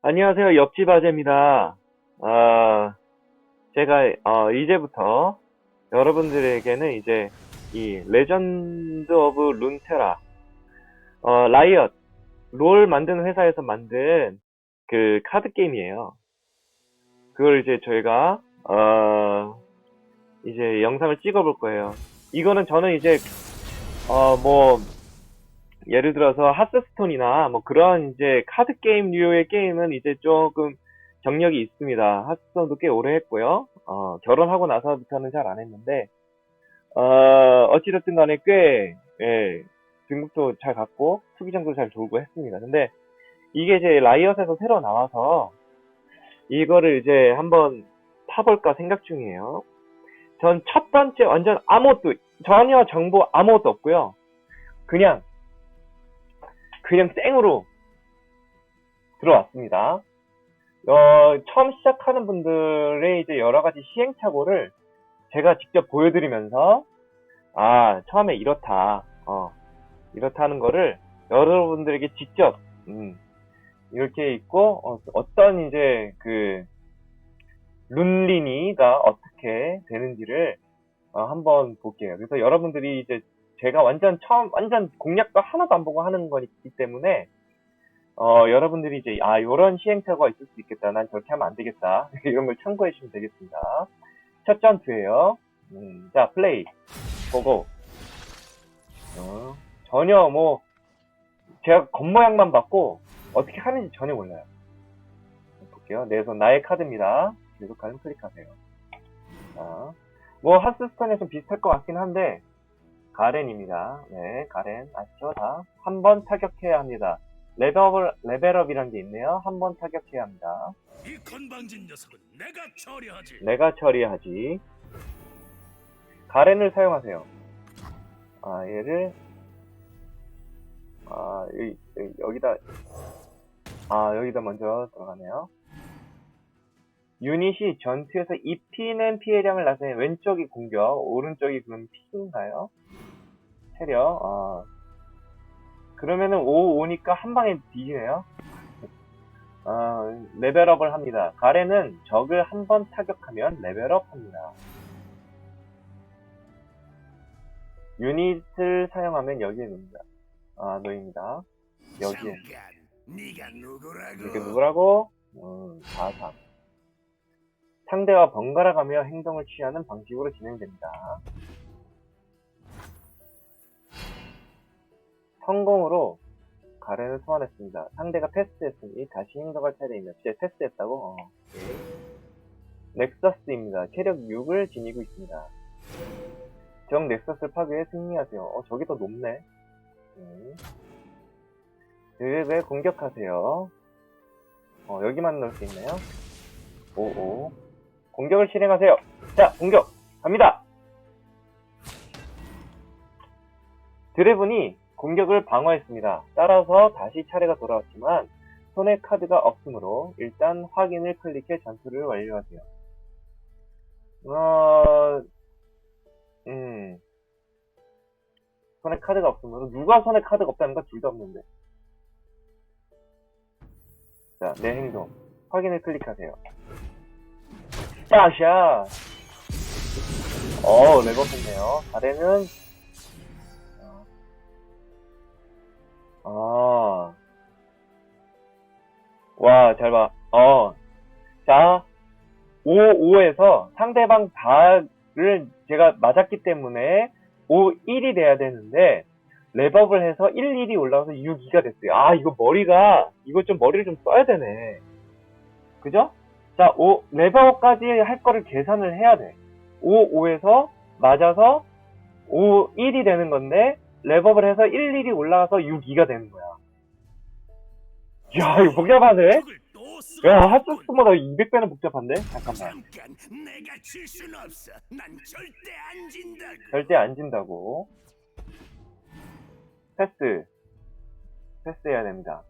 안녕하세요. 옆집 아재입니다. 아, 제가, 어, 이제부터 여러분들에게는 이제 이 레전드 오브 룬테라, 어, 라이엇, 롤 만드는 회사에서 만든 그 카드 게임이에요. 그걸 이제 저희가, 어, 이제 영상을 찍어 볼 거예요. 이거는 저는 이제, 어, 뭐, 예를 들어서 하스스톤이나 뭐 그런 이제 카드 게임류의 게임은 이제 조금 경력이 있습니다. 하스스톤도 꽤 오래 했고요. 어, 결혼하고 나서부터는 잘 안 했는데 어, 어찌됐든 간에 꽤 예, 등급도 잘 갔고 투기장도 잘 돌고 했습니다. 근데 이게 이제 라이엇에서 새로 나와서 이거를 이제 한번 파볼까 생각 중이에요. 전 첫 번째 완전 아무것도 전혀 정보 아무것도 없고요. 그냥 그냥 생으로 들어왔습니다. 어, 처음 시작하는 분들의 이제 여러 가지 시행착오를 제가 직접 보여드리면서, 아, 처음에 이렇다, 어, 이렇다는 거를 여러분들에게 직접, 음, 이렇게 있고, 어, 떤 이제 그, 룬리니가 어떻게 되는지를 어, 한번 볼게요. 그래서 여러분들이 이제 제가 완전 처음, 완전 공략도 하나도 안 보고 하는 거기 때문에, 어, 여러분들이 이제, 아, 요런 시행착오가 있을 수 있겠다. 난 저렇게 하면 안 되겠다. 이런 걸 참고해 주시면 되겠습니다. 첫 전투예요 음, 자, 플레이. 보고. 어, 전혀 뭐, 제가 겉모양만 봤고, 어떻게 하는지 전혀 몰라요. 볼게요. 내 손 나의 카드입니다. 계속 가슴 클릭하세요. 자, 뭐, 하스스톤에 좀 비슷할 것 같긴 한데, 가렌입니다. 네, 가렌. 아시죠? 다. 한 번 타격해야 합니다. 레벨업, 레벨업이란 게 있네요. 한 번 타격해야 합니다. 이 건방진 녀석은 내가 처리하지. 내가 처리하지. 가렌을 사용하세요. 아, 얘를, 아, 여기, 여기, 여기다, 아, 여기다 먼저 들어가네요. 유닛이 전투에서 입히는 피해량을 나타내 왼쪽이 공격, 오른쪽이 그럼 피인가요? 체력, 어. 그러면은 5, 5니까 한 방에 뒤지네요. 어, 레벨업을 합니다. 가렌은 적을 한 번 타격하면 레벨업 합니다. 유닛을 사용하면 여기에 놓습니다. 아, 놓입니다. 여기에. 이렇게 누구라고? 음, 4, 3. 상대와 번갈아 가며 행동을 취하는 방식으로 진행됩니다. 성공으로 가렌을 소환했습니다. 상대가 패스했으니 다시 행동할 차례입니다. 진짜 패스했다고? 어, 오케이. 넥서스입니다. 체력 6을 지니고 있습니다. 적 넥서스를 파괴해 승리하세요. 어, 저기 더 높네. 음. 드랩에 공격하세요. 어, 여기만 넣을 수 있나요? 55. 공격을 실행하세요. 자, 공격! 갑니다! 드래븐이 공격을 방어했습니다. 따라서 다시 차례가 돌아왔지만 손에 카드가 없으므로 일단 확인을 클릭해 전투를 완료하세요. 어, 음, 손에 카드가 없으므로 누가 손에 카드가 없다는 건 둘 다 없는데. 자, 내 행동. 확인을 클릭하세요. 짜샤! 어, 레버했네요. 아래는, 아. 와, 잘 봐. 어. 자, 5, 5에서 상대방 다를 제가 맞았기 때문에 5, 1이 돼야 되는데, 랩업을 해서 1, 1이 올라와서 6, 2가 됐어요. 아, 이거 머리가, 이거 좀 머리를 좀 써야 되네. 그죠? 자, 5, 랩업까지 할 거를 계산을 해야 돼. 5, 5에서 맞아서 5, 1이 되는 건데, 랩업을 해서 1, 1이 올라가서 6, 2가 되는 거야. 야, 이거 복잡하네? 야. 하스스보다 200배는 복잡한데? 잠깐만. 잠깐, 안 진다. 절대 안 진다고. 패스. 패스해야 됩니다.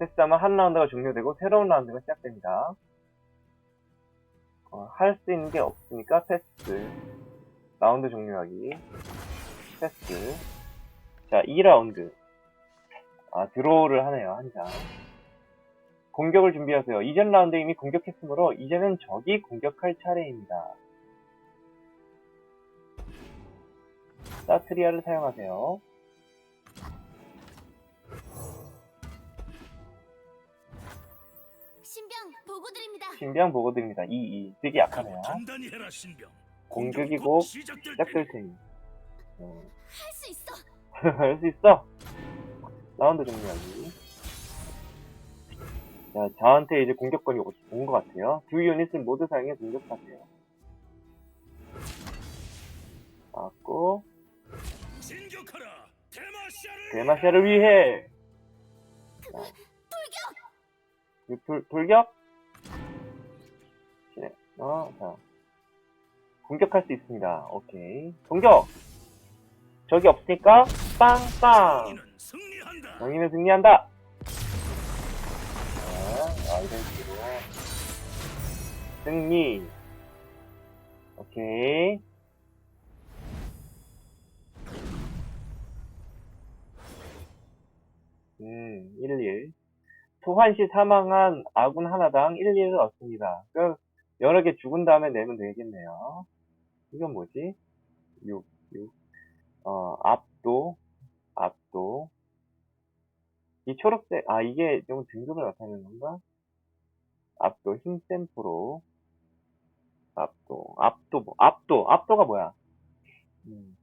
패스하면 한 라운드가 종료되고 새로운 라운드가 시작됩니다. 어, 할 수 있는 게 없으니까 패스. 라운드 종료하기. 패스. 자, 2라운드. 아, 드로우를 하네요, 한 장. 공격을 준비하세요. 이전 라운드에 이미 공격했으므로 이제는 적이 공격할 차례입니다. 사트리아를 사용하세요. 신병 보고 드립니다. 신병 보고 드립니다. 2, 2. 되게 약하네요. 단단히 해라 신병. 공격이고 곧 시작될 테니. 어, 할수 있어. 할 수 있어. 라운드 종료하기. 자, 저한테 이제 공격권이 온 것 같아요. 두 유닛을 모두 사용해 공격하세요. 맞고, 대마시아를 위해! 돌격! 돌, 돌격? 네, 어, 자. 공격할 수 있습니다. 오케이. 공격! 적이 없으니까, 빵빵! 영희는 승리한다! 자, 아, 이런 식으로. 승리. 오케이. 음, 11. 소환 시 사망한 아군 하나당 11을 얻습니다. 그, 여러 개 죽은 다음에 내면 되겠네요. 이건 뭐지? 6, 6. 어, 압도, 압도. 이 초록색, 아, 이게 좀 등급을 나타내는 건가? 압도, 힘센 프로. 압도, 압도, 뭐, 압도, 압도가 뭐야? 음.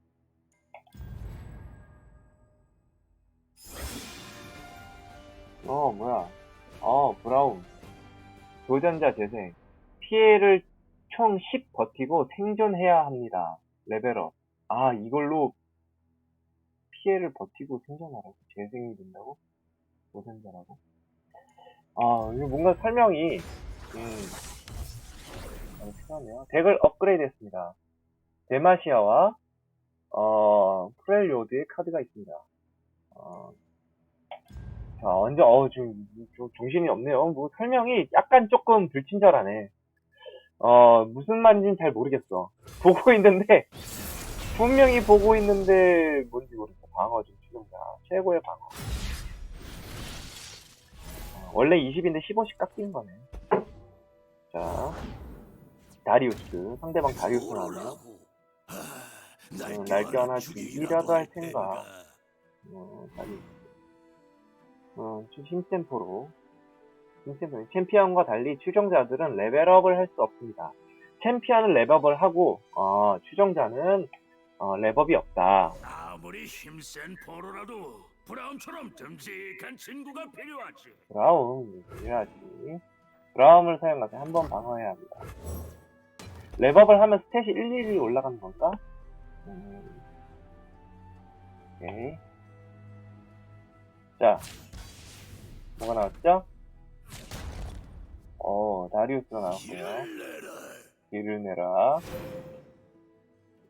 어, 뭐야. 어, 브라운. 도전자 재생. 피해를 총 10 버티고 생존해야 합니다. 레벨업. 아, 이걸로 피해를 버티고 생존하라고? 재생이 된다고? 도전자라고? 아, 이거 뭔가 설명이, 음, 너무 필요하네요. 덱을 업그레이드 했습니다. 데마시아와, 어, 프렐리오드의 카드가 있습니다. 어, 자, 완전, 어, 좀, 좀 정신이 없네요. 뭐, 설명이 약간 조금 불친절하네. 어, 무슨 말인지는 잘 모르겠어. 보고 있는데, 분명히 보고 있는데, 뭔지 모르겠어. 방어 좀 추정자. 최고의 방어. 어, 원래 20인데 15씩 깎인 거네. 자, 다리우스. 상대방 다리우스 나오네요. 아, 어, 날개 하나 죽이라도 할 생각. 어, 다리우스. 어, 좀 힘센포로. 힘센포. 챔피언과 달리 추종자들은 레벨업을 할 수 없습니다. 챔피언은 레벨업을 하고, 어, 추종자는, 어, 레벨업이 없다. 아무리 힘센 포로라도 브라운처럼 듬직한 친구가 필요하지. 브라움, 해야지. 브라움을 사용해서 한번 방어해야 합니다. 레벨업을 하면 스탯이 11이 올라가는 건가? 음, 오케이. 자, 뭐가 나왔죠? 어, 다리우스가 나왔고요. 길을 내라.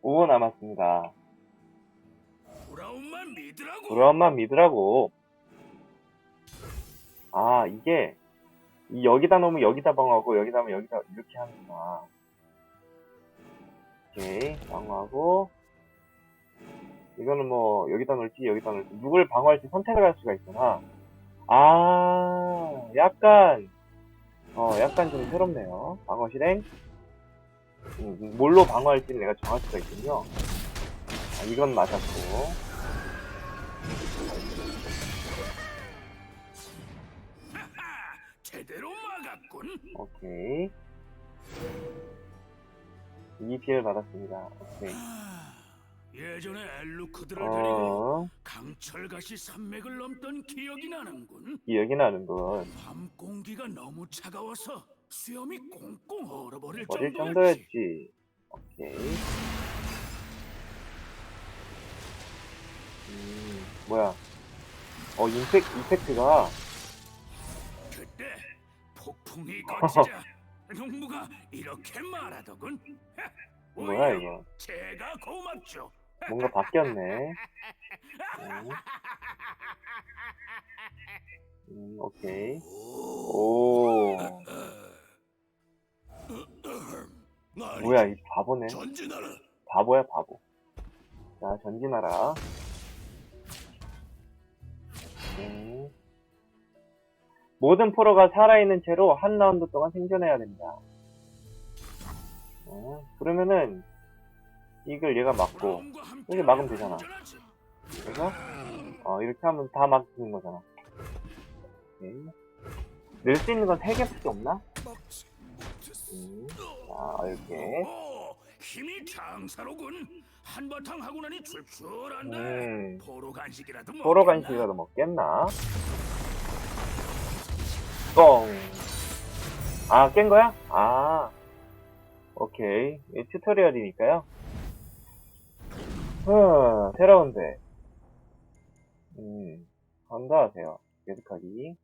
5 남았습니다. 브라운만 믿으라고. 브라움만 믿으라고. 아, 이게, 이 여기다 놓으면 여기다 방어하고, 여기다 놓으면 여기다, 이렇게 하는구나. 오케이, 방어하고, 이거는 뭐, 여기다 놓을지, 여기다 놓을지, 누굴 방어할지 선택을 할 수가 있구나. 아, 약간, 어, 약간 좀 새롭네요. 방어 실행. 음, 뭘로 방어할지는 내가 정할 수가 있군요. 아, 이건 맞았고. 제대로 막았군. 오케이. 이 피해를 받았습니다. 오케이. 아, 예전에 엘루크들을 데리고 어, 강철가시 산맥을 넘던 기억이 나는군. 기억이 나는군. 밤 공기가 너무 차가워서 수염이 꽁꽁 얼어버릴 어릴 정도였지. 정도였지. 오케이. 음, 뭐야. 어, 임팩, 임팩트가, 폭풍이 거치자 농부가 이렇게 말하더군. 뭐야, 오히려 이거. 제가 고맙죠. 뭔가 바뀌었네. 음, 음, 오케이. 오, 뭐야, 이 바보네. 전진하라. 바보야, 바보. 자, 전진하라. 음. 모든 포로가 살아있는 채로 한 라운드 동안 생존해야 됩니다. 어, 그러면은 이걸 얘가 막고 여기 막으면 되잖아. 그래서 어, 이렇게 하면 다 막히는 거잖아. 오케이. 낼수 있는 건 3개밖에 없나? 음, 자, 이렇게. 오, 힘이 장사로군. 한바탕 하고 나니 출출한데. 음, 포로 간식이라도 먹겠나? 뻥. 아, 깬 거야? 아. 오케이. 이 튜토리얼이니까요. huh, 새로운데. 음, 감사하세요. 계속하기.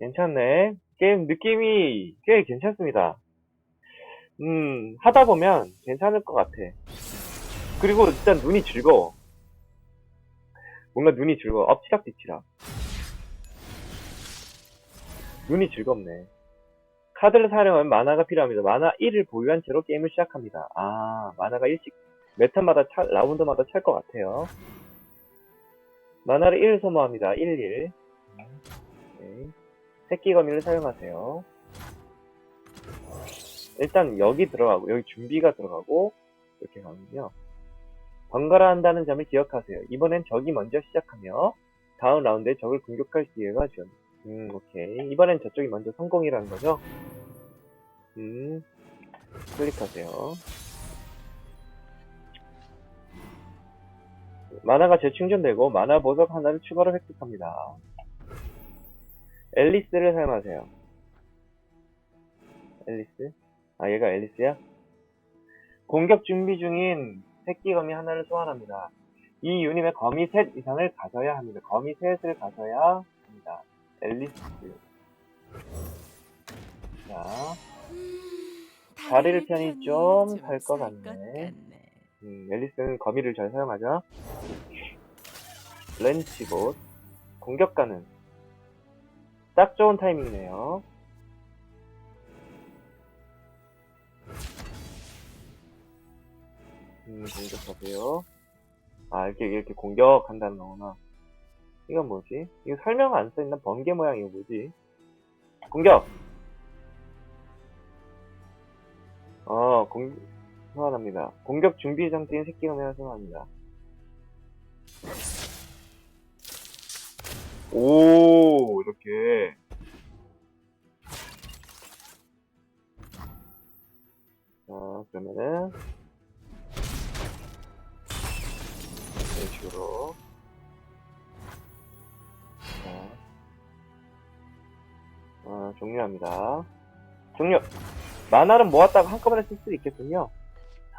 괜찮네. 게임 느낌이 꽤 괜찮습니다. 음, 하다 보면 괜찮을 것 같아. 그리고 일단 눈이 즐거워. 뭔가 눈이 즐거워. 엎치락 뒤치락. 눈이 즐겁네. 카드를 사용하면 만화가 필요합니다. 만화 1을 보유한 채로 게임을 시작합니다. 아, 만화가 1씩 메타마다 차- 라운드마다 찰 것 같아요. 만화를 1 소모합니다. 1, 1. 네. 새끼 거미를 사용하세요. 일단 여기 들어가고 여기 준비가 들어가고 이렇게 가면요. 번갈아 한다는 점을 기억하세요. 이번엔 적이 먼저 시작하며 다음 라운드에 적을 공격할 기회가 주어니다 음, 오케이. 이번엔 저쪽이 먼저 성공이라는 거죠? 음, 클릭하세요. 만화가 재충전되고 만화 보석 하나를 추가로 획득합니다. 앨리스를 사용하세요. 앨리스? 아, 얘가 앨리스야? 공격 준비 중인 새끼 거미 하나를 소환합니다. 이 유닛의 거미 셋 이상을 가져야 합니다. 거미 셋을 가져야. 앨리스. 자, 다리를 편히 좀 살 것 같네. 음, 앨리스는 거미를 잘 사용하죠. 렌치봇. 공격 가능. 딱 좋은 타이밍이네요. 음, 공격하세요. 아, 이렇게, 이렇게 공격한다는 거구나. 이건 뭐지? 이거 설명 안 써있나? 번개 모양 이거 뭐지? 공격! 어, 공, 소환합니다. 공격 준비 상태인 새끼가 소환합니다. 오, 이렇게. 자, 그러면은, 이런 식으로. 종료합니다. 종료! 만화를 모았다가 한꺼번에 쓸 수도 있겠군요.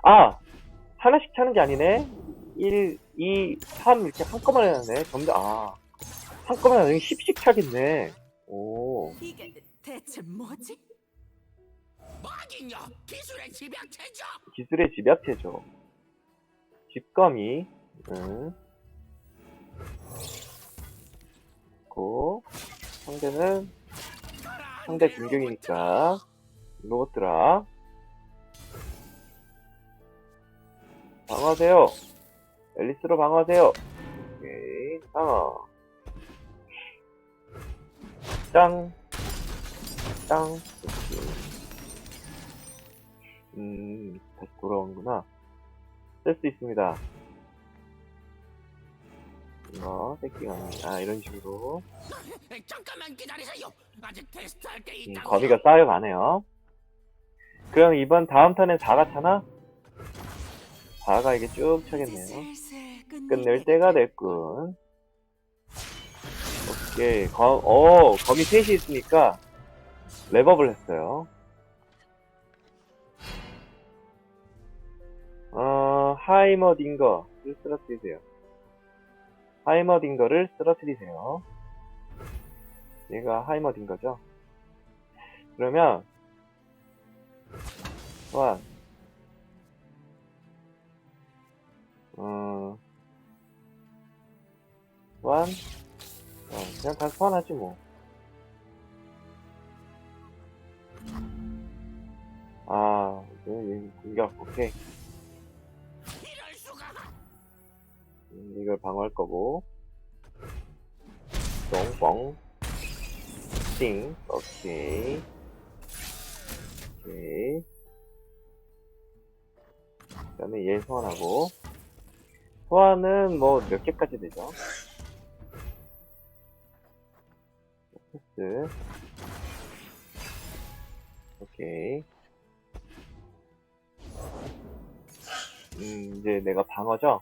아! 하나씩 차는 게 아니네? 1, 2, 3 이렇게 한꺼번에 하네. 점점, 아. 한꺼번에 하면 10씩 차겠네. 오. 이게 대체 뭐지? 기술의 집약체죠. 기술의 집약체죠. 집거미. 응. 고. 상대는 상대 공격이니까. 로봇들아. 방어하세요. 앨리스로 방어하세요. 오케이. 방어. 짱. 짱. 오케이. 음, 다시 돌아오는구나. 쓸 수 있습니다. 이거, 새끼가, 아, 이런 식으로. 잠깐만 기다리세요. 아직 테스트할 게 음, 있다고. 거미가 쌓여가네요. 그럼 이번 다음 턴엔 4가 차나? 4가 이게 쭉 차겠네요. 슬슬 끝낼 때가 됐군. 오케이. 검, 어, 거미 셋이 있으니까 랩업을 했어요. 어, 하이머 딩거를 쓰러뜨리세요. 하이머딩거를 쓰러뜨리세요. 얘가 하이머딩거죠. 그러면, 소환. 어, 소환. 어, 그냥 다 소환하지 뭐. 아, 이제 얘 공격, 오케이. 방어할 거고. 똥뻥. 띵. 오케이. 오케이. 그 다음에 얘 소환하고. 소환은 뭐 몇 개까지 되죠? 패스. 오케이. 음, 이제 내가 방어죠?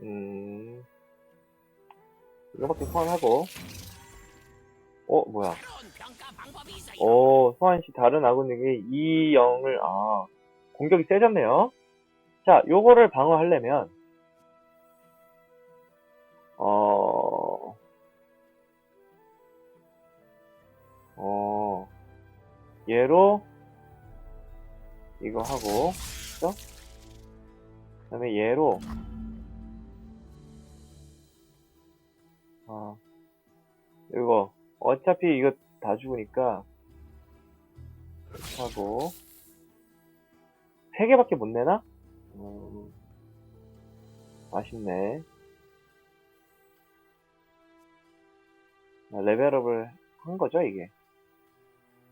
음, 이거밖에 소환하고. 어, 뭐야. 오, 소환시 다른 아군에게 2, 0을, 아, 공격이 세졌네요. 자, 요거를 방어하려면, 어, 어, 얘로, 이거 하고, 그죠? 그 다음에 얘로, 아, 이거, 어차피 이거 다 죽으니까, 하고, 세 개밖에 못 내나? 음, 아쉽네. 아, 레벨업을 한 거죠, 이게.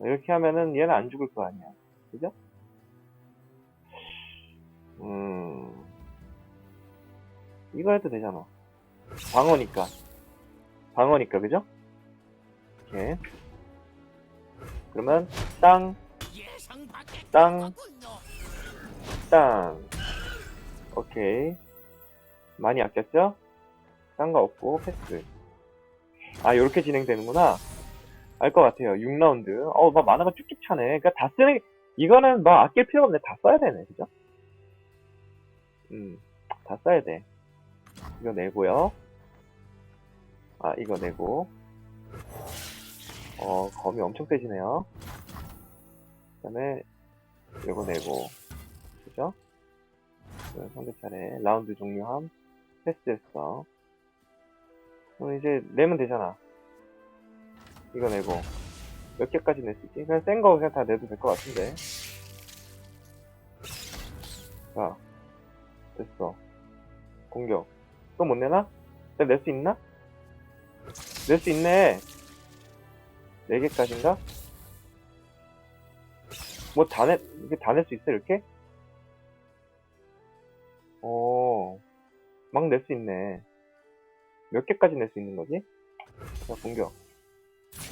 이렇게 하면은 얘는 안 죽을 거 아니야. 그죠? 음, 이거 해도 되잖아. 방어니까. 방어니까, 그죠? 이렇게. 그러면, 땅, 땅. 땅. 오케이. 많이 아꼈죠? 딴거 없고, 패스. 아, 요렇게 진행되는구나. 알 것 같아요. 6라운드. 어, 막 만화가 쭉쭉 차네. 그니까 다 쓰는, 게- 이거는 막 아낄 필요가 없네. 다 써야 되네. 그죠? 음, 다 써야 돼. 이거 내고요. 아, 이거 내고. 어, 검이 엄청 세지네요. 그 다음에, 이거 내고. 그죠? 그 상대 차례 라운드 종료함 패스했어 그럼 이제 내면 되잖아 이거 내고 몇 개까지 낼 수 있지? 그냥 센 거 그냥 다 내도 될 것 같은데 자 됐어 공격 또 못 내나? 내가 낼 수 있나? 낼 수 있네 4개까지인가? 뭐 다 내, 이게 다 낼 수 있어 이렇게? 오, 막 낼 수 있네. 몇 개까지 낼 수 있는 거지? 자, 공격.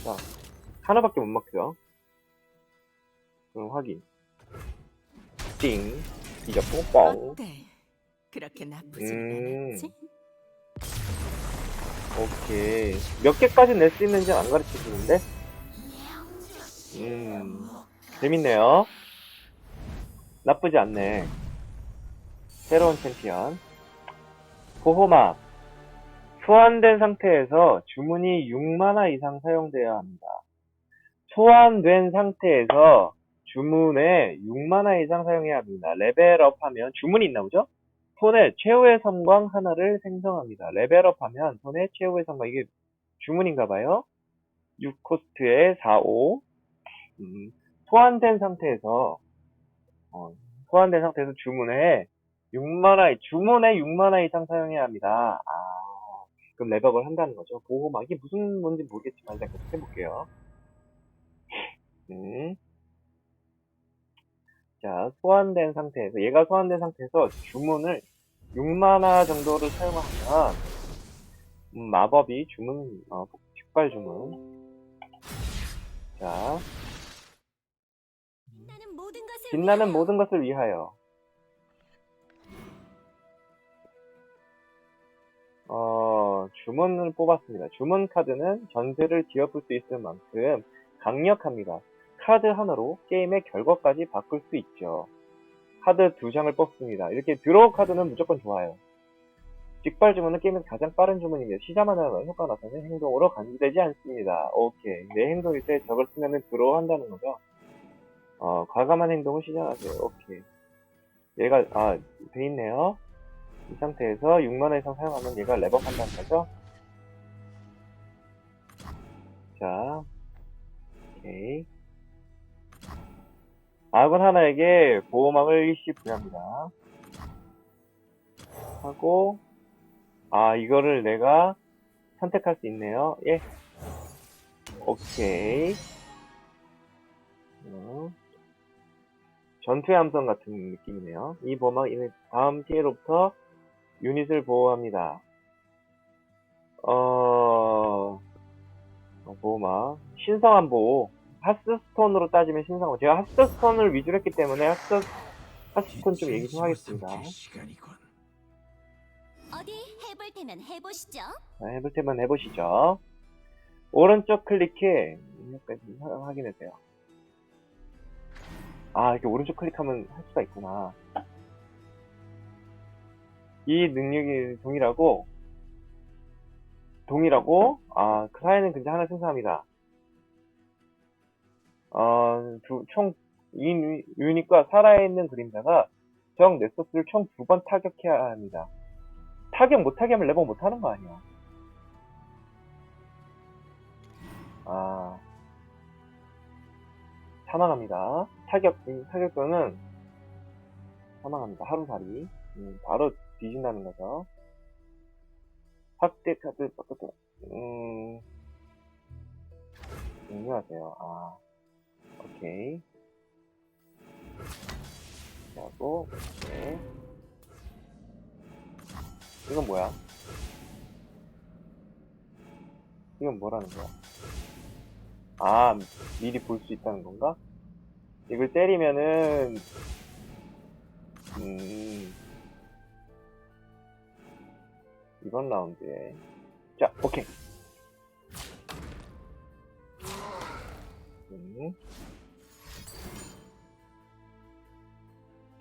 자, 하나밖에 못 막혀. 그럼 확인. 띵. 이겼고, 뻥. 어때? 그렇게 나쁘지 음. 않았지? 오케이. 몇 개까지 낼 수 있는지 안 가르쳐 주는데? 음, 재밌네요. 나쁘지 않네. 새로운 챔피언. 보호막. 소환된 상태에서 주문이 6만화 이상 사용되어야 합니다. 소환된 상태에서 주문에 6만화 이상 사용해야 합니다. 레벨업 하면 주문이 있나 보죠? 손에 최후의 섬광 하나를 생성합니다. 레벨업 하면 손에 최후의 섬광, 이게 주문인가 봐요. 6코스트에 4, 5. 음, 소환된 상태에서, 어, 소환된 상태에서 주문에 6만화, 주문에 6만화 이상 사용해야 합니다. 아, 그럼 레벨업을 한다는 거죠. 보호막. 이게 무슨 뭔지 모르겠지만 일단 계속 해볼게요. 음. 자, 소환된 상태에서, 얘가 소환된 상태에서 주문을 6만화 정도를 사용하면, 음, 마법이 주문, 어, 직발 주문. 자, 빛나는. 모든 것을 위하여. 어, 주문을 뽑았습니다. 주문 카드는 전세를 뒤엎을 수 있을 만큼 강력합니다. 카드 하나로 게임의 결과까지 바꿀 수 있죠. 카드 두 장을 뽑습니다. 이렇게 드로우 카드는 무조건 좋아요. 직발 주문은 게임에서 가장 빠른 주문이며 시자마자 효과 나타나는 행동으로 간주되지 않습니다. 오케이. 내 행동일 때 저걸 쓰면은 드로우 한다는 거죠. 어, 과감한 행동을 시작하세요. 오케이. 얘가, 아, 돼 있네요. 이 상태에서 6만원 이상 사용하면 얘가 랩업 한다는 거죠. 자, 오케이. 아군 하나에게 보호막을 일시 부여합니다. 하고, 아, 이거를 내가 선택할 수 있네요. 예. 오케이. 음. 전투의 함성 같은 느낌이네요. 이 보막 이는 다음 피해로부터 유닛을 보호합니다. 어, 어, 보호막. 신성한 보호. 하스스톤으로 따지면 신성한. 제가 하스스톤을 위주로 했기 때문에 하스, 하스스톤 좀 얘기 좀 하겠습니다. 어디 해볼 테면 해보시죠. 자, 해볼 때만 해보시죠. 오른쪽 클릭해 입력까지 하- 확인해주세요. 아, 이렇게 오른쪽 클릭하면 할 수가 있구나. 이 능력이 동일하고, 동일하고, 아, 클라이는 근데 하나 생성합니다. 어, 두, 총, 이 유- 유닛과 살아있는 그림자가 적 넷서스를 총 두 번 타격해야 합니다. 타격 못하게 하면 레버 못하는 거 아니야. 아. 사망합니다. 타격, 음, 타격도는 사망합니다. 하루살이. 음, 바로 뒤진다는 거죠. 확대 카드, 어떻게, 음, 중요하세요. 아, 오케이. 하고, 네. 이건 뭐야? 이건 뭐라는 거야? 아, 미리 볼 수 있다는 건가? 이걸 때리면은, 음, 이번 라운드에. 자, 오케이. 음.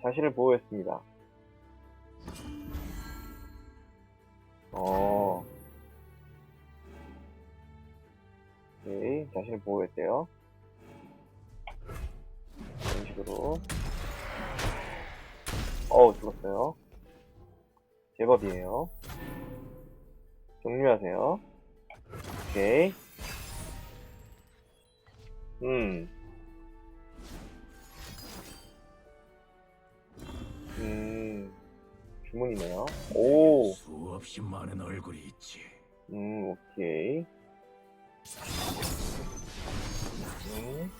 자신을 보호했습니다. 어. 오케이, 자신을 보호했대요. 이런 식으로. 어우, 죽었어요. 제법이에요. 종료하세요. 오케이. 음. 음. 주문이네요. 오. 수없이 많은 얼굴이 있지. 음, 오케이. 음.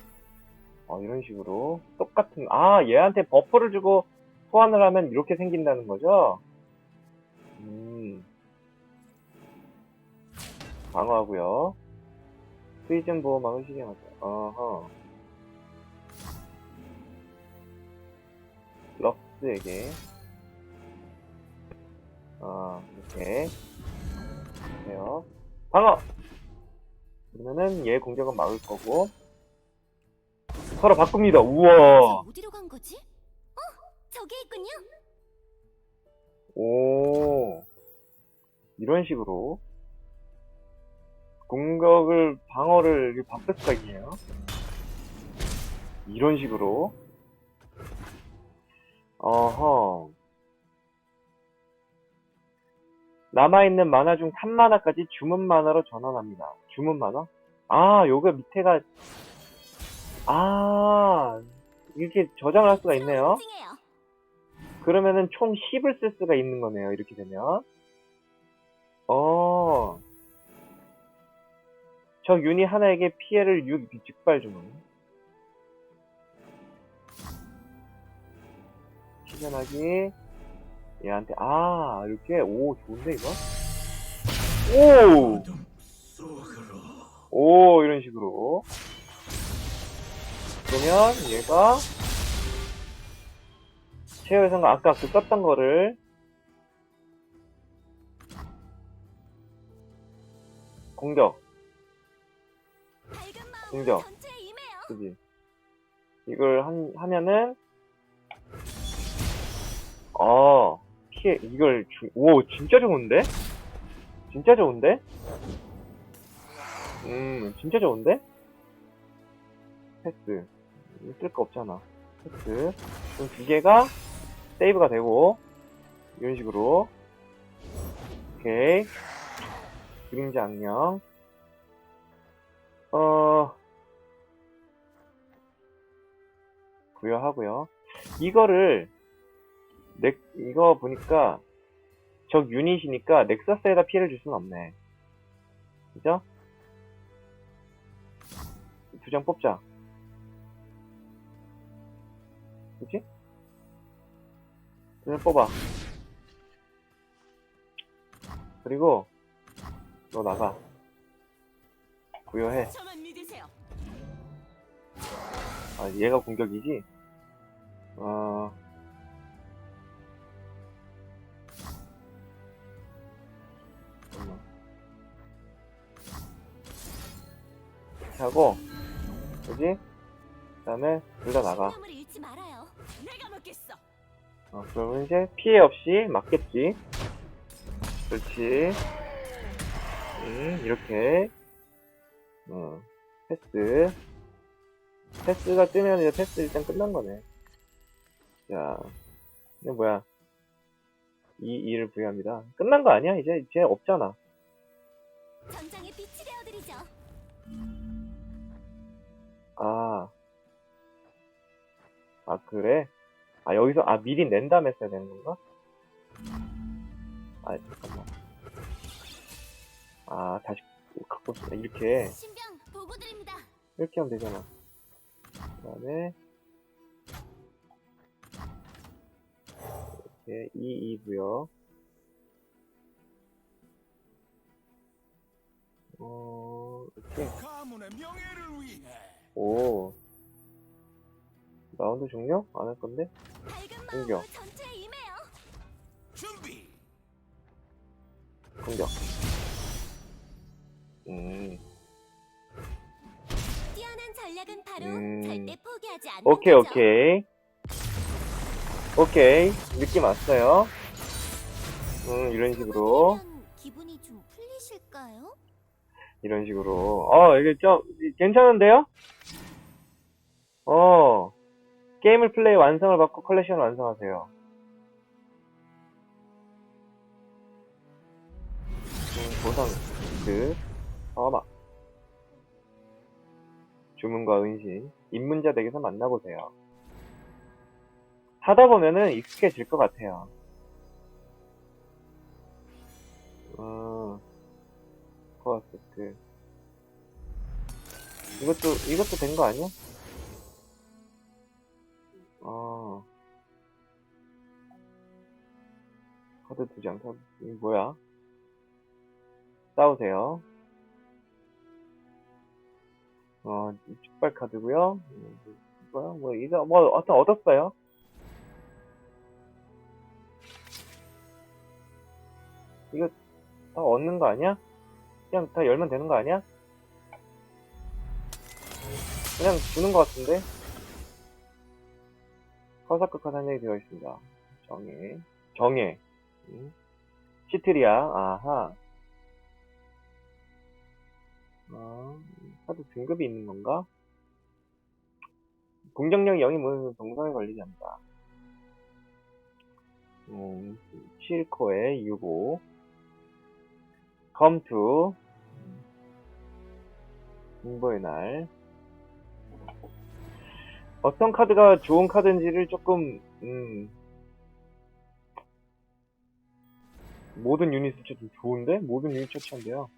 어, 이런 식으로. 똑같은, 아, 얘한테 버프를 주고 소환을 하면 이렇게 생긴다는 거죠? 음. 방어하고요. 프리즌 보호막을 실행하세요. 어허. 럭스에게. 아, 이렇게. 해요. 방어! 그러면은 얘 공격은 막을 거고 서로 바꿉니다. 우와. 저 어디로 간 거지? 어, 저기 있군요. 오. 이런 식으로 공격을 방어를 바꿀 있네요. 이런 식으로. 어허. 남아있는 만화 중 3만화까지 주문 만화로 전환합니다. 주문 만화? 아, 요거 밑에가, 아, 이렇게 저장을 할 수가 있네요. 그러면은 총 10을 쓸 수가 있는 거네요. 이렇게 되면. 어. 적 유닛 하나에게 피해를 6 직발 주문. 시전하기. 얘한테, 아, 이렇게. 오, 좋은데, 이거? 오! 오, 이런 식으로. 그러면 얘가 최후에서가 아까 그 썼던 거를 공격, 공격. 그지? 이걸 한, 하면은 어, 피해, 이걸 주, 오, 진짜 좋은데? 진짜 좋은데? 음, 진짜 좋은데? 패스. 쓸 거 없잖아. 패스. 그럼 두 개가 세이브가 되고, 이런 식으로. 오케이. 그림자 악령. 어, 부여하고요. 이거를, 넥, 이거 보니까, 적 유닛이니까 넥서스에다 피해를 줄 수는 없네. 그죠? 두 장 뽑자. 그치? 두장 뽑아. 그리고, 너 나가. 부여해. 아, 얘가 공격이지? 어... 하고, 그지? 그 다음에, 둘 다 나가. 어, 그러면 이제 피해 없이 맞겠지. 그렇지. 음, 이렇게. 어, 패스. 패스가 뜨면 이제 패스 일단 끝난 거네. 자, 이게 뭐야. 2, 2를 부여합니다. 끝난 거 아니야? 이제, 이제 없잖아. 전장에 빛이 되어드리죠. 아. 아, 그래? 아, 여기서, 아, 미리 낸 다음에 써야 되는 건가? 아, 잠깐만. 아, 다시 갖고, 있- 이렇게, 신병 보고 드립니다. 이렇게 하면 되잖아. 그 다음에, 이렇게, 2, 2부요. 어, 이렇게, 가문의 명예를 위해 오. 라운드 종료? 안 할 건데? 공격. 공격. 음, 뛰어난 전략은 바로 음. 절대 포기하지 않는 오케이, 거죠. 오케이. 오케이. 느낌 왔어요. 음, 이런 식으로. 그러면 기분이 좀 풀리실까요? 이런 식으로. 어, 이게 좀, 괜찮은데요? 어, 게임을 플레이 완성을 받고 컬렉션을 완성하세요. 음, 보상, 그, 어마. 주문과 은신, 입문자 덱에서 만나보세요. 하다 보면은 익숙해질 것 같아요. 음, 코어 세트. 이것도, 이것도 된 거 아니야? 카드 두지 않다. 이게 뭐야? 싸우세요. 어, 축발 카드고요 음, 뭐야? 뭐, 이거, 뭐, 어떤 얻었어요? 이거 다 얻는 거 아니야? 그냥 다 열면 되는 거 아니야? 그냥 주는 거 같은데? 허사크 카드 한 장이 되어 있습니다. 정예. 정예. 음. 시트리아. 아하. 어, 카드 등급이 있는 건가? 공격력이 0이 모든 동상에 걸리지 않는다. 음, 7코에 6호. 검투. 공보의 날. 어떤 카드가 좋은 카드인지를 조금, 음, 모든 유닛 수치 좀 좋은데? 모든 유닛 처치한대요.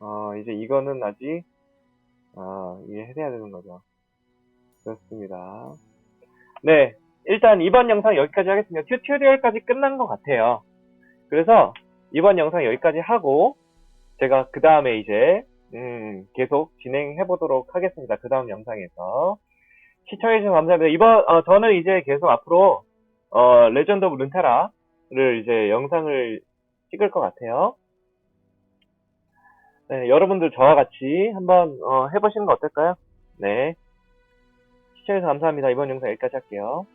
아, 이제 이거는 아직, 아, 이해해야 되는 거죠. 그렇습니다. 네. 일단 이번 영상 여기까지 하겠습니다. 튜토리얼까지 끝난 것 같아요. 그래서 이번 영상 여기까지 하고, 제가 그 다음에 이제, 음, 계속 진행해 보도록 하겠습니다. 그 다음 영상에서. 시청해주셔서 감사합니다. 이번, 어, 저는 이제 계속 앞으로, 어, 레전드 오브 룬테라 를 이제 영상을 찍을 것 같아요. 네, 여러분들 저와 같이 한번, 어, 해보시는 거 어떨까요? 네. 시청해주셔서 감사합니다. 이번 영상 여기까지 할게요.